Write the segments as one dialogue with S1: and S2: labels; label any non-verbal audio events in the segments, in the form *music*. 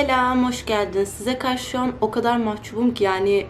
S1: Selam, hoş geldiniz. Size karşı şu an o kadar mahcubum ki yani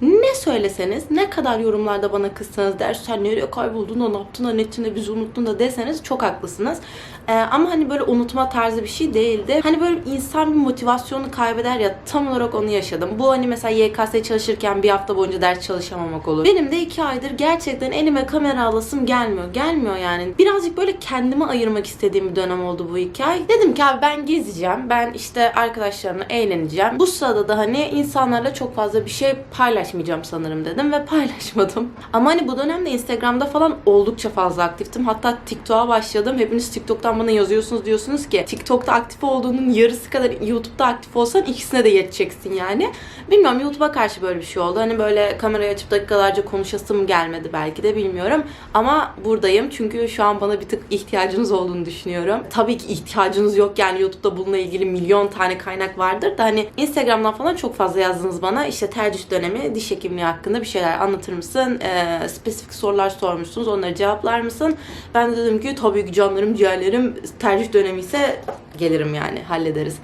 S1: ne söyleseniz, ne kadar yorumlarda bana kızsanız der sen nereye kayboldun da ne yaptın da ne ettin de bizi unuttun da deseniz çok haklısınız. Ee, ama hani böyle unutma tarzı bir şey değildi. Hani böyle insan bir motivasyonu kaybeder ya tam olarak onu yaşadım. Bu hani mesela YKS çalışırken bir hafta boyunca ders çalışamamak olur. Benim de iki aydır gerçekten elime kamera alasım gelmiyor. Gelmiyor yani. Birazcık böyle kendime ayırmak istediğim bir dönem oldu bu iki ay. Dedim ki abi ben gezeceğim. Ben işte arkadaşlarımla eğleneceğim. Bu sırada da hani insanlarla çok fazla bir şey paylaşmayacağım sanırım dedim ve *laughs* paylaşmadım. Ama hani bu dönemde Instagram'da falan oldukça fazla aktiftim. Hatta TikTok'a başladım. Hepiniz TikTok'tan bana yazıyorsunuz diyorsunuz ki TikTok'ta aktif olduğunun yarısı kadar YouTube'da aktif olsan ikisine de yeteceksin yani. Bilmiyorum YouTube'a karşı böyle bir şey oldu. Hani böyle kamerayı açıp dakikalarca konuşasım gelmedi belki de bilmiyorum. Ama buradayım çünkü şu an bana bir tık ihtiyacınız olduğunu düşünüyorum. Tabii ki ihtiyacınız yok yani YouTube'da bununla ilgili milyon tane kaynak vardır da hani Instagram'dan falan çok fazla yazdınız bana. İşte tercih dönemi, diş hekimliği hakkında bir şeyler anlatır mısın? Ee, spesifik sorular sormuşsunuz. Onları cevaplar mısın? Ben de dedim ki tabii ki canlarım, ciğerlerim tercih dönemi ise gelirim yani hallederiz.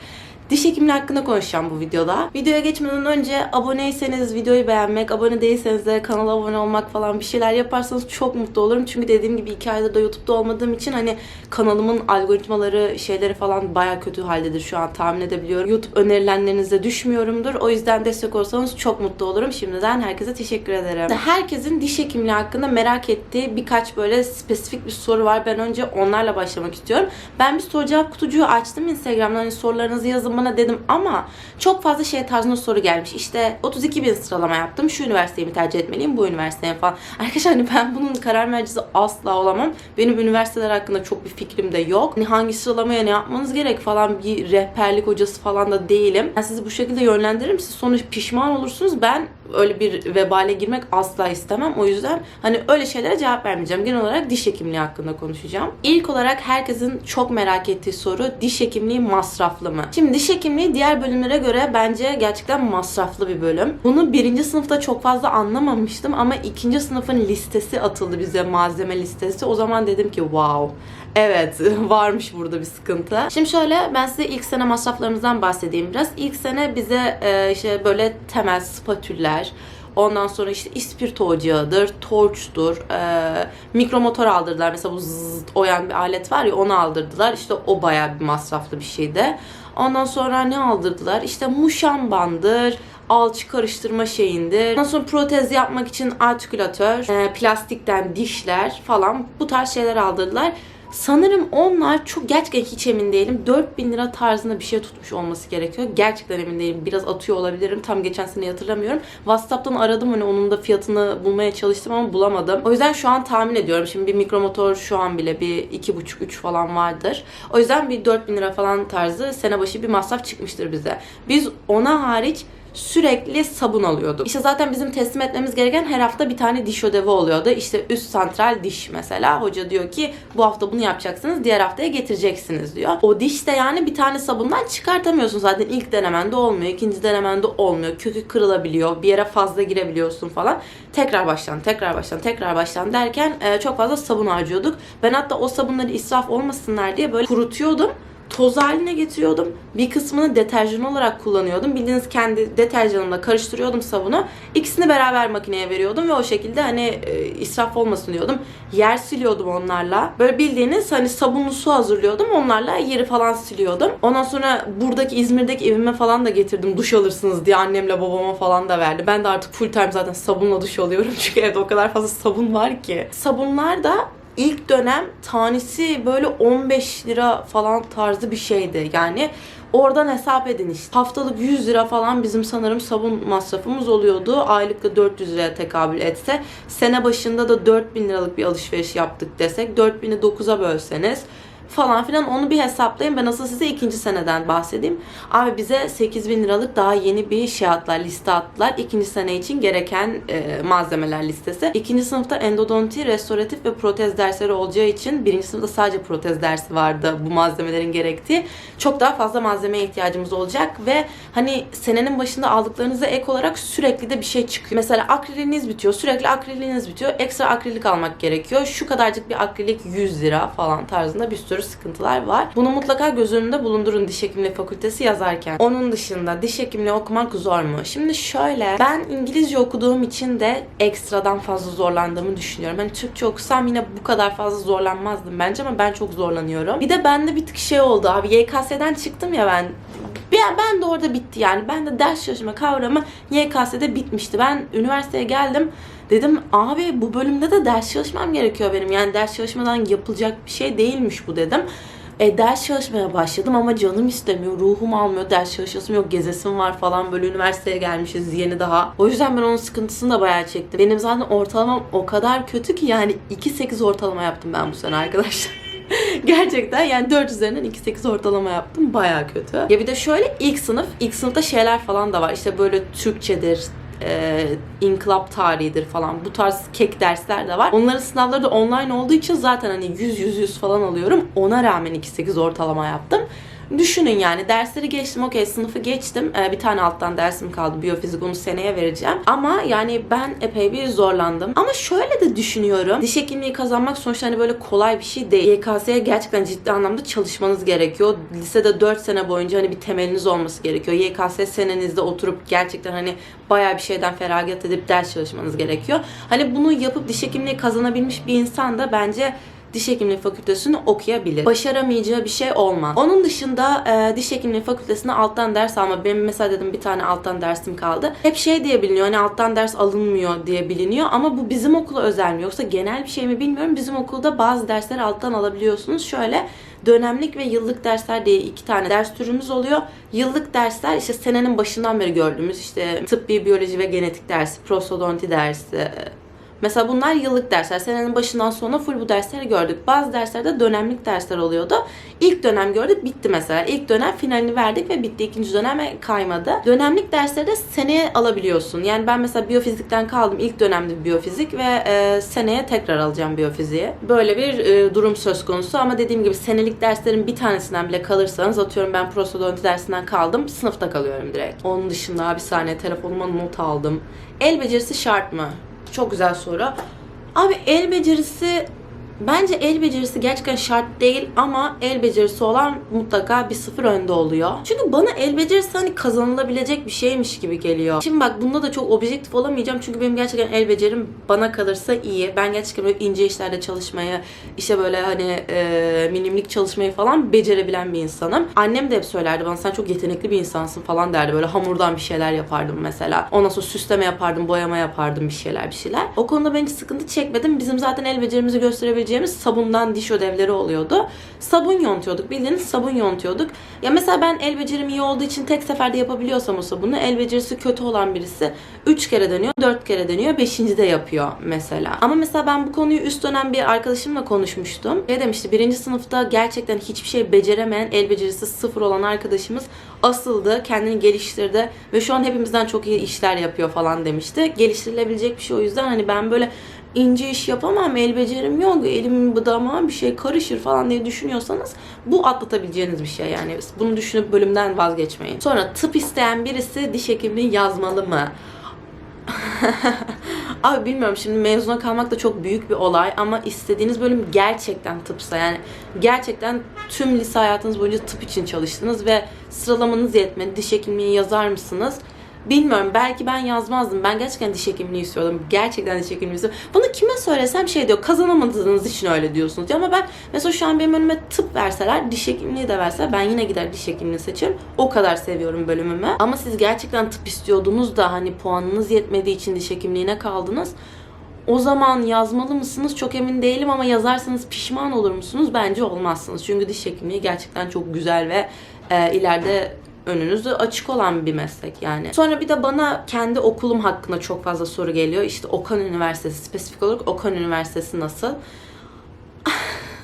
S1: Diş hekimliği hakkında konuşacağım bu videoda. Videoya geçmeden önce aboneyseniz videoyu beğenmek, abone değilseniz de kanala abone olmak falan bir şeyler yaparsanız çok mutlu olurum. Çünkü dediğim gibi iki aydır da YouTube'da olmadığım için hani kanalımın algoritmaları, şeyleri falan baya kötü haldedir şu an tahmin edebiliyorum. YouTube önerilenlerinize düşmüyorumdur. O yüzden destek olsanız çok mutlu olurum. Şimdiden herkese teşekkür ederim. Herkesin diş hekimliği hakkında merak ettiği birkaç böyle spesifik bir soru var. Ben önce onlarla başlamak istiyorum. Ben bir soru cevap kutucuğu açtım Instagram'dan. Hani sorularınızı yazın bana dedim ama çok fazla şey tarzında soru gelmiş. İşte 32 bin sıralama yaptım. Şu üniversiteyi mi tercih etmeliyim, bu üniversiteye falan. *laughs* Arkadaşlar hani ben bunun karar mercisi asla olamam. Benim üniversiteler hakkında çok bir fikrim de yok. Hani hangi sıralamaya ne yapmanız gerek falan bir rehberlik hocası falan da değilim. Ben sizi bu şekilde yönlendiririm. Siz sonra pişman olursunuz. Ben öyle bir vebale girmek asla istemem. O yüzden hani öyle şeylere cevap vermeyeceğim. Genel olarak diş hekimliği hakkında konuşacağım. İlk olarak herkesin çok merak ettiği soru diş hekimliği masraflı mı? Şimdi diş hekimliği diğer bölümlere göre bence gerçekten masraflı bir bölüm. Bunu birinci sınıfta çok fazla anlamamıştım ama ikinci sınıfın listesi atıldı bize malzeme listesi. O zaman dedim ki wow. Evet *laughs* varmış burada bir sıkıntı. Şimdi şöyle ben size ilk sene masraflarımızdan bahsedeyim biraz. İlk sene bize e, işte böyle temel spatüller, Ondan sonra işte ispirto ocağıdır, torçtur, e, mikromotor aldırdılar. Mesela bu zzz oyan bir alet var ya onu aldırdılar. İşte o bayağı bir masraflı bir şeydi. Ondan sonra ne aldırdılar? İşte muşam bandır, alçı karıştırma şeyindir. Ondan sonra protez yapmak için artikülatör, e, plastikten dişler falan bu tarz şeyler aldırdılar. Sanırım onlar çok gerçekten hiç emin değilim. 4000 lira tarzında bir şey tutmuş olması gerekiyor. Gerçekten emin değilim. Biraz atıyor olabilirim. Tam geçen sene hatırlamıyorum. WhatsApp'tan aradım hani onun da fiyatını bulmaya çalıştım ama bulamadım. O yüzden şu an tahmin ediyorum. Şimdi bir mikromotor şu an bile bir 2,5-3 falan vardır. O yüzden bir 4000 lira falan tarzı sene başı bir masraf çıkmıştır bize. Biz ona hariç sürekli sabun alıyorduk. İşte zaten bizim teslim etmemiz gereken her hafta bir tane diş ödevi oluyordu. İşte üst santral diş mesela. Hoca diyor ki bu hafta bunu yapacaksınız diğer haftaya getireceksiniz diyor. O diş de yani bir tane sabundan çıkartamıyorsun zaten. ilk denemende olmuyor. ikinci denemende olmuyor. Kökü kırılabiliyor. Bir yere fazla girebiliyorsun falan. Tekrar baştan, tekrar baştan, tekrar baştan derken e, çok fazla sabun harcıyorduk. Ben hatta o sabunları israf olmasınlar diye böyle kurutuyordum toz haline getiriyordum. Bir kısmını deterjan olarak kullanıyordum. Bildiğiniz kendi deterjanımla karıştırıyordum sabunu. İkisini beraber makineye veriyordum ve o şekilde hani e, israf olmasın diyordum. Yer siliyordum onlarla. Böyle bildiğiniz hani sabunlu su hazırlıyordum. Onlarla yeri falan siliyordum. Ondan sonra buradaki İzmir'deki evime falan da getirdim. Duş alırsınız diye annemle babama falan da verdi. Ben de artık full time zaten sabunla duş alıyorum. *laughs* Çünkü evde o kadar fazla sabun var ki. Sabunlar da ilk dönem tanesi böyle 15 lira falan tarzı bir şeydi. Yani oradan hesap edin işte. Haftalık 100 lira falan bizim sanırım sabun masrafımız oluyordu. Aylıkta 400 liraya tekabül etse. Sene başında da 4000 liralık bir alışveriş yaptık desek. 4000'i 9'a bölseniz falan filan onu bir hesaplayın. Ben asıl size ikinci seneden bahsedeyim. Abi bize 8 bin liralık daha yeni bir şey attılar, liste attılar. İkinci sene için gereken e, malzemeler listesi. İkinci sınıfta endodonti, restoratif ve protez dersleri olacağı için birinci sınıfta sadece protez dersi vardı bu malzemelerin gerektiği. Çok daha fazla malzemeye ihtiyacımız olacak ve hani senenin başında aldıklarınıza ek olarak sürekli de bir şey çıkıyor. Mesela akriliniz bitiyor, sürekli akriliniz bitiyor. Ekstra akrilik almak gerekiyor. Şu kadarcık bir akrilik 100 lira falan tarzında bir sürü sürü sıkıntılar var. Bunu mutlaka göz önünde bulundurun diş hekimliği fakültesi yazarken. Onun dışında diş hekimliği okumak zor mu? Şimdi şöyle ben İngilizce okuduğum için de ekstradan fazla zorlandığımı düşünüyorum. Hani Türkçe okusam yine bu kadar fazla zorlanmazdım bence ama ben çok zorlanıyorum. Bir de bende bir tık şey oldu abi YKS'den çıktım ya ben ben, de orada bitti yani. Ben de ders çalışma kavramı YKS'de bitmişti. Ben üniversiteye geldim. Dedim abi bu bölümde de ders çalışmam gerekiyor benim. Yani ders çalışmadan yapılacak bir şey değilmiş bu dedim. E, ders çalışmaya başladım ama canım istemiyor, ruhum almıyor, ders çalışasım yok, gezesim var falan böyle üniversiteye gelmişiz yeni daha. O yüzden ben onun sıkıntısını da bayağı çektim. Benim zaten ortalamam o kadar kötü ki yani 2.8 ortalama yaptım ben bu sene arkadaşlar. *laughs* Gerçekten yani 4 üzerinden 2.8 ortalama yaptım. Baya kötü. Ya bir de şöyle ilk sınıf, ilk sınıfta şeyler falan da var. İşte böyle Türkçedir, e, inkılap tarihidir falan bu tarz kek dersler de var. Onların sınavları da online olduğu için zaten hani 100 100 100 falan alıyorum. Ona rağmen 2.8 ortalama yaptım. Düşünün yani dersleri geçtim okey sınıfı geçtim. Ee, bir tane alttan dersim kaldı biyofizik onu seneye vereceğim. Ama yani ben epey bir zorlandım. Ama şöyle de düşünüyorum diş hekimliği kazanmak sonuçta hani böyle kolay bir şey değil. YKS'ye gerçekten ciddi anlamda çalışmanız gerekiyor. Lisede 4 sene boyunca hani bir temeliniz olması gerekiyor. YKS senenizde oturup gerçekten hani bayağı bir şeyden feragat edip ders çalışmanız gerekiyor. Hani bunu yapıp diş hekimliği kazanabilmiş bir insan da bence diş hekimliği fakültesini okuyabilir. Başaramayacağı bir şey olmaz. Onun dışında e, diş hekimliği fakültesine alttan ders alma. Benim mesela dedim bir tane alttan dersim kaldı. Hep şey diye biliniyor hani alttan ders alınmıyor diye biliniyor ama bu bizim okula özel mi yoksa genel bir şey mi bilmiyorum. Bizim okulda bazı dersleri alttan alabiliyorsunuz. Şöyle dönemlik ve yıllık dersler diye iki tane ders türümüz oluyor. Yıllık dersler işte senenin başından beri gördüğümüz işte tıbbi biyoloji ve genetik dersi, prostodonti dersi, Mesela bunlar yıllık dersler. Senenin başından sonra full bu dersleri gördük. Bazı derslerde dönemlik dersler oluyordu. İlk dönem gördük bitti mesela. İlk dönem finalini verdik ve bitti. İkinci döneme kaymadı. Dönemlik dersleri de seneye alabiliyorsun. Yani ben mesela biyofizikten kaldım. İlk dönemde biyofizik ve e, seneye tekrar alacağım biyofiziği. Böyle bir e, durum söz konusu ama dediğim gibi senelik derslerin bir tanesinden bile kalırsanız atıyorum ben prostodonti dersinden kaldım. Sınıfta kalıyorum direkt. Onun dışında bir saniye telefonuma not aldım. El becerisi şart mı? Çok güzel soru. Abi el becerisi Bence el becerisi gerçekten şart değil ama el becerisi olan mutlaka bir sıfır önde oluyor. Çünkü bana el becerisi hani kazanılabilecek bir şeymiş gibi geliyor. Şimdi bak bunda da çok objektif olamayacağım çünkü benim gerçekten el becerim bana kalırsa iyi. Ben gerçekten böyle ince işlerde çalışmayı, işte böyle hani e, minimlik çalışmayı falan becerebilen bir insanım. Annem de hep söylerdi bana sen çok yetenekli bir insansın falan derdi. Böyle hamurdan bir şeyler yapardım mesela. Ondan sonra süsleme yapardım, boyama yapardım bir şeyler bir şeyler. O konuda ben hiç sıkıntı çekmedim. Bizim zaten el becerimizi gösterebileceğimiz sabundan diş ödevleri oluyordu. Sabun yontuyorduk. Bildiğiniz sabun yontuyorduk. Ya mesela ben el becerim iyi olduğu için tek seferde yapabiliyorsam o sabunu el becerisi kötü olan birisi 3 kere deniyor, 4 kere deniyor, 5. de yapıyor mesela. Ama mesela ben bu konuyu üst dönem bir arkadaşımla konuşmuştum. Ne demişti? Birinci sınıfta gerçekten hiçbir şey beceremeyen, el becerisi sıfır olan arkadaşımız asıldı, kendini geliştirdi ve şu an hepimizden çok iyi işler yapıyor falan demişti. Geliştirilebilecek bir şey o yüzden hani ben böyle ince iş yapamam, el becerim yok, elim bıdama bir şey karışır falan diye düşünüyorsanız bu atlatabileceğiniz bir şey yani. Bunu düşünüp bölümden vazgeçmeyin. Sonra tıp isteyen birisi diş hekimliği yazmalı mı? *laughs* Abi bilmiyorum şimdi mezuna kalmak da çok büyük bir olay ama istediğiniz bölüm gerçekten tıpsa yani gerçekten tüm lise hayatınız boyunca tıp için çalıştınız ve sıralamanız yetmedi. Diş hekimliği yazar mısınız? Bilmiyorum belki ben yazmazdım. Ben gerçekten diş hekimliği istiyordum. Gerçekten diş hekimliği istiyordum. Bunu kime söylesem şey diyor kazanamadığınız için öyle diyorsunuz diyor. Ama ben mesela şu an benim önüme tıp verseler diş hekimliği de verseler ben yine gider diş hekimliği seçerim. O kadar seviyorum bölümümü. Ama siz gerçekten tıp istiyordunuz da hani puanınız yetmediği için diş hekimliğine kaldınız. O zaman yazmalı mısınız çok emin değilim ama yazarsanız pişman olur musunuz? Bence olmazsınız. Çünkü diş hekimliği gerçekten çok güzel ve e, ileride önünüzde açık olan bir meslek yani. Sonra bir de bana kendi okulum hakkında çok fazla soru geliyor. İşte Okan Üniversitesi spesifik olarak Okan Üniversitesi nasıl?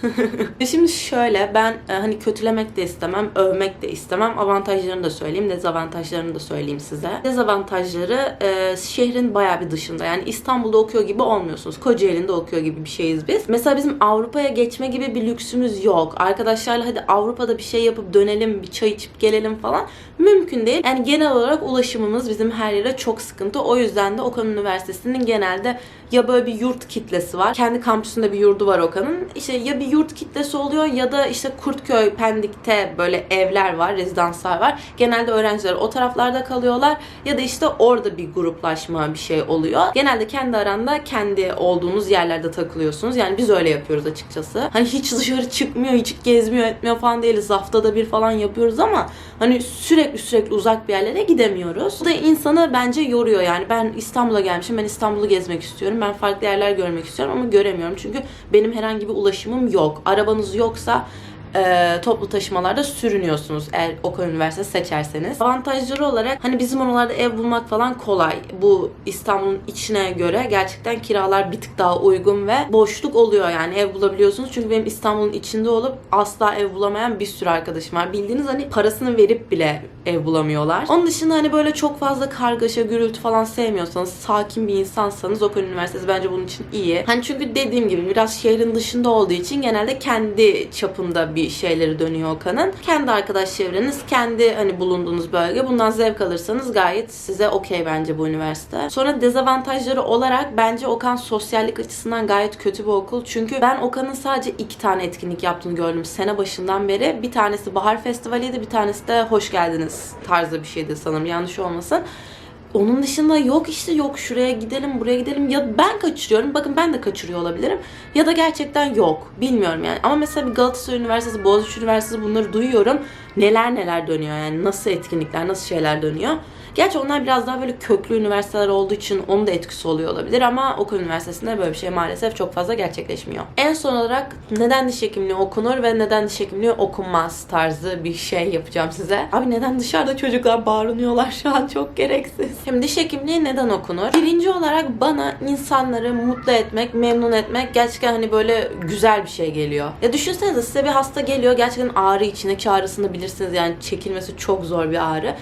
S1: *laughs* Şimdi şöyle ben e, hani kötülemek de istemem, övmek de istemem. Avantajlarını da söyleyeyim, dezavantajlarını da söyleyeyim size. Dezavantajları e, şehrin baya bir dışında. Yani İstanbul'da okuyor gibi olmuyorsunuz. Kocaeli'nde okuyor gibi bir şeyiz biz. Mesela bizim Avrupa'ya geçme gibi bir lüksümüz yok. Arkadaşlarla hadi Avrupa'da bir şey yapıp dönelim, bir çay içip gelelim falan mümkün değil. Yani genel olarak ulaşımımız bizim her yere çok sıkıntı. O yüzden de Okan Üniversitesi'nin genelde ya böyle bir yurt kitlesi var. Kendi kampüsünde bir yurdu var Okan'ın. İşte ya bir yurt kitlesi oluyor ya da işte Kurtköy, Pendik'te böyle evler var, rezidanslar var. Genelde öğrenciler o taraflarda kalıyorlar ya da işte orada bir gruplaşma bir şey oluyor. Genelde kendi aranda kendi olduğunuz yerlerde takılıyorsunuz. Yani biz öyle yapıyoruz açıkçası. Hani hiç dışarı çıkmıyor, hiç gezmiyor, etmiyor falan değiliz. Haftada bir falan yapıyoruz ama hani sürekli sürekli uzak bir yerlere gidemiyoruz. Bu da insanı bence yoruyor yani. Ben İstanbul'a gelmişim. Ben İstanbul'u gezmek istiyorum. Ben farklı yerler görmek istiyorum ama göremiyorum. Çünkü benim herhangi bir ulaşımım yok. Arabanız yoksa e, toplu taşımalarda sürünüyorsunuz eğer Okan Üniversitesi seçerseniz. Avantajları olarak hani bizim oralarda ev bulmak falan kolay. Bu İstanbul'un içine göre gerçekten kiralar bir tık daha uygun ve boşluk oluyor yani ev bulabiliyorsunuz. Çünkü benim İstanbul'un içinde olup asla ev bulamayan bir sürü arkadaşım var. Bildiğiniz hani parasını verip bile ev bulamıyorlar. Onun dışında hani böyle çok fazla kargaşa, gürültü falan sevmiyorsanız, sakin bir insansanız Okan Üniversitesi bence bunun için iyi. Hani çünkü dediğim gibi biraz şehrin dışında olduğu için genelde kendi çapında bir şeyleri dönüyor Okan'ın. Kendi arkadaş çevreniz, kendi hani bulunduğunuz bölge. Bundan zevk alırsanız gayet size okey bence bu üniversite. Sonra dezavantajları olarak bence Okan sosyallik açısından gayet kötü bir okul. Çünkü ben Okan'ın sadece iki tane etkinlik yaptığını gördüm sene başından beri. Bir tanesi Bahar Festivali'ydi, bir tanesi de Hoş Geldiniz tarzı bir şeydi sanırım yanlış olmasın. Onun dışında yok işte yok şuraya gidelim buraya gidelim. Ya ben kaçırıyorum. Bakın ben de kaçırıyor olabilirim. Ya da gerçekten yok. Bilmiyorum yani. Ama mesela bir Galatasaray Üniversitesi Boğaziçi Üniversitesi bunları duyuyorum. Neler neler dönüyor yani. Nasıl etkinlikler nasıl şeyler dönüyor Gerçi onlar biraz daha böyle köklü üniversiteler olduğu için onun da etkisi oluyor olabilir ama Okan Üniversitesi'nde böyle bir şey maalesef çok fazla gerçekleşmiyor. En son olarak neden diş hekimliği okunur ve neden diş hekimliği okunmaz tarzı bir şey yapacağım size. Abi neden dışarıda çocuklar bağırıyorlar şu an çok gereksiz. Şimdi diş hekimliği neden okunur? Birinci olarak bana insanları mutlu etmek, memnun etmek gerçekten hani böyle güzel bir şey geliyor. Ya düşünsenize size bir hasta geliyor gerçekten ağrı içindeki ağrısını bilirsiniz yani çekilmesi çok zor bir ağrı.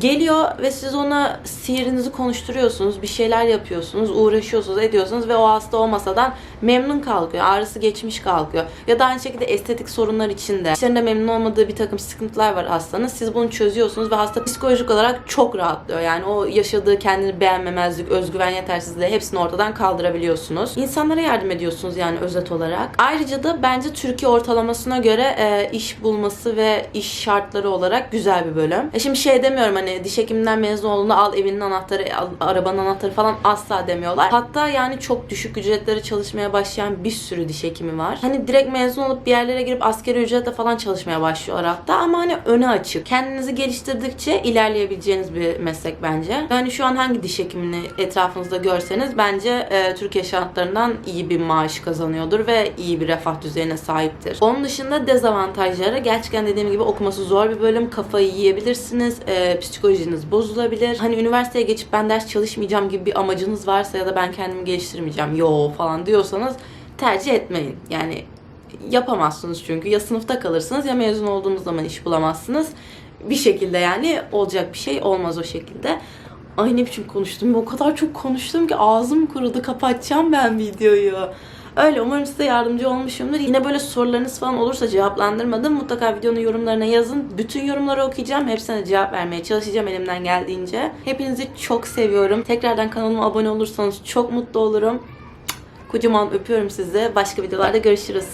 S1: Geliyor ve siz ona sihirinizi konuşturuyorsunuz, bir şeyler yapıyorsunuz, uğraşıyorsunuz, ediyorsunuz ve o hasta o masadan memnun kalkıyor, ağrısı geçmiş kalkıyor. Ya da aynı şekilde estetik sorunlar içinde, içlerinde memnun olmadığı bir takım sıkıntılar var hastanın. Siz bunu çözüyorsunuz ve hasta psikolojik olarak çok rahatlıyor. Yani o yaşadığı kendini beğenmemezlik, özgüven yetersizliği hepsini ortadan kaldırabiliyorsunuz. İnsanlara yardım ediyorsunuz yani özet olarak. Ayrıca da bence Türkiye ortalamasına göre e, iş bulması ve iş şartları olarak güzel bir bölüm. E şimdi şey demiyorum hani diş hekiminden mezun olduğunda al evinin anahtarı, al, arabanın anahtarı falan asla demiyorlar. Hatta yani çok düşük ücretlere çalışmaya başlayan bir sürü diş hekimi var. Hani direkt mezun olup bir yerlere girip askeri ücretle falan çalışmaya başlıyorlar hatta ama hani öne açık. Kendinizi geliştirdikçe ilerleyebileceğiniz bir meslek bence. Yani şu an hangi diş hekimini etrafınızda görseniz bence e, Türkiye şartlarından iyi bir maaş kazanıyordur ve iyi bir refah düzeyine sahiptir. Onun dışında dezavantajları gerçekten dediğim gibi okuması zor bir bölüm. Kafayı yiyebilirsiniz. E, psikolojiniz bozulabilir. Hani üniversiteye geçip ben ders çalışmayacağım gibi bir amacınız varsa ya da ben kendimi geliştirmeyeceğim yo falan diyorsanız tercih etmeyin. Yani yapamazsınız çünkü. Ya sınıfta kalırsınız ya mezun olduğunuz zaman iş bulamazsınız. Bir şekilde yani olacak bir şey olmaz o şekilde. Ay ne biçim konuştum. O kadar çok konuştum ki ağzım kurudu. Kapatacağım ben videoyu. Öyle umarım size yardımcı olmuşumdur. Yine böyle sorularınız falan olursa cevaplandırmadım. Mutlaka videonun yorumlarına yazın. Bütün yorumları okuyacağım. Hepsine cevap vermeye çalışacağım elimden geldiğince. Hepinizi çok seviyorum. Tekrardan kanalıma abone olursanız çok mutlu olurum. Kocaman öpüyorum sizi. Başka videolarda görüşürüz.